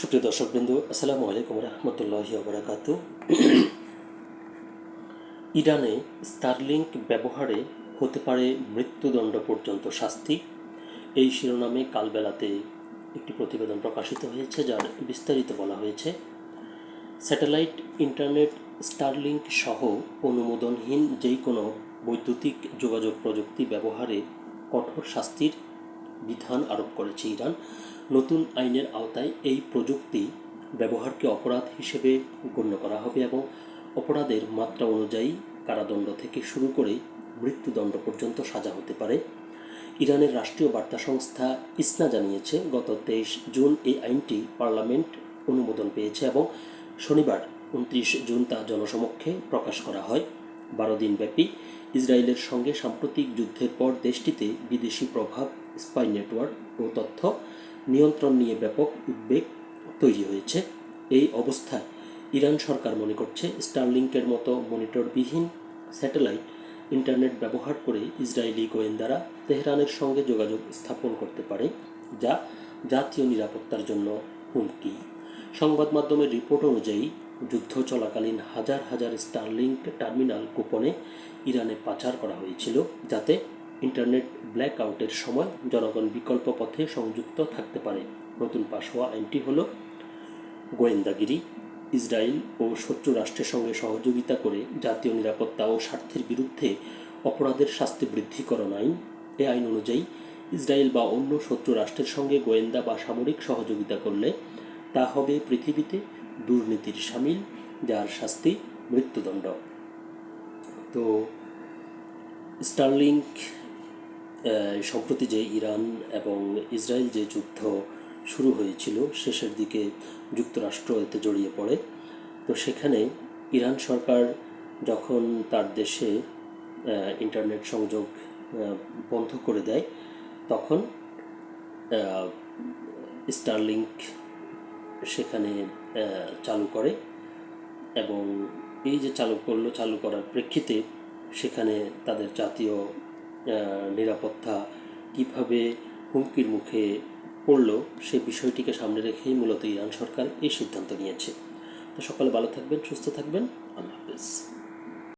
সুপ্রিয় দর্শকবৃন্দু, আসসালামু আলাইকুম রহমতুল্লাহ বারাকাত ইরানে স্টারলিংক ব্যবহারে হতে পারে মৃত্যুদণ্ড পর্যন্ত শাস্তি। এই শিরোনামে কালবেলাতে একটি প্রতিবেদন প্রকাশিত হয়েছে, যার বিস্তারিত বলা হয়েছে। স্যাটেলাইট ইন্টারনেট স্টারলিংক সহ অনুমোদনহীন যেই কোনো বৈদ্যুতিক যোগাযোগ প্রযুক্তি ব্যবহারে কঠোর শাস্তির বিধান আরোপ করেছে ইরান। নতুন আইনের আওতায় এই প্রযুক্তি ব্যবহারকে অপরাধ হিসেবে গণ্য করা হবে এবং অপরাধের মাত্রা অনুযায়ী কারাদণ্ড থেকে শুরু করে মৃত্যুদণ্ড পর্যন্ত সাজা হতে পারে। ইরানের রাষ্ট্রীয় বার্তা সংস্থা ইসনা জানিয়েছে, গত তেইশ জুন এই আইনটি পার্লামেন্ট অনুমোদন পেয়েছে এবং শনিবার উনত্রিশ জুন তা জনসমক্ষে প্রকাশ করা হয়। বারো দিনব্যাপী ইসরায়েলের সঙ্গে সাম্প্রতিক যুদ্ধের পর দেশটিতে বিদেশি প্রভাব স্পাই নেটওয়ার্ক ও তথ্য নিয়ন্ত্রণ নিয়ে ব্যাপক উদ্বেগ তৈরি হয়েছে। এই অবস্থায় ইরান সরকার মনে করছে স্টারলিংকের মতো মনিটরবিহীন স্যাটেলাইট ইন্টারনেট ব্যবহার করে ইসরায়েলি গোয়েন্দারা তেহরানের সঙ্গে যোগাযোগ স্থাপন করতে পারে, যা জাতীয় নিরাপত্তার জন্য হুমকি। সংবাদ মাধ্যমের রিপোর্ট অনুযায়ী, যুদ্ধ চলাকালীন হাজার হাজার স্টারলিংক টার্মিনাল গোপনে ইরানে পাচার করা হয়েছিল, যাতে ইন্টারনেট ব্ল্যাক আউটের সময় জনগণ বিকল্প পথে সংযুক্ত থাকতে পারে। নতুন পাশ হওয়া আইনটি হল গোয়েন্দাগিরি, ইসরায়েল ও শত্রু রাষ্ট্রের সঙ্গে সহযোগিতা করে জাতীয় নিরাপত্তা ও স্বার্থের বিরুদ্ধে অপরাধের শাস্তি বৃদ্ধিকরণ আইন। এ আইন অনুযায়ী, ইসরায়েল বা অন্য শত্রু রাষ্ট্রের সঙ্গে গোয়েন্দা বা সামরিক সহযোগিতা করলে তা হবে পৃথিবীতে দুর্নীতির সামিল, যার শাস্তি মৃত্যুদণ্ড। তো, স্টারলিংক সম্প্রতি যে ইরান এবং ইসরায়েল যে যুদ্ধ শুরু হয়েছিল, শেষের দিকে যুক্তরাষ্ট্র এতে জড়িয়ে পড়ে। তো সেখানে ইরান সরকার যখন তার দেশে ইন্টারনেট সংযোগ বন্ধ করে দেয়, তখন স্টারলিংক সেখানে চালু করে এবং এই যে চালু করল, চালু করার প্রেক্ষিতে সেখানে তাদের জাতীয় নিরাপত্তা কীভাবে হুমকির মুখে পড়ল, সে বিষয়টিকে সামনে রেখেই মূলত ইরান সরকার এই সিদ্ধান্ত নিয়েছে। তো সকলে ভালো থাকবেন, সুস্থ থাকবেন। আল্লাহ হাফেজ।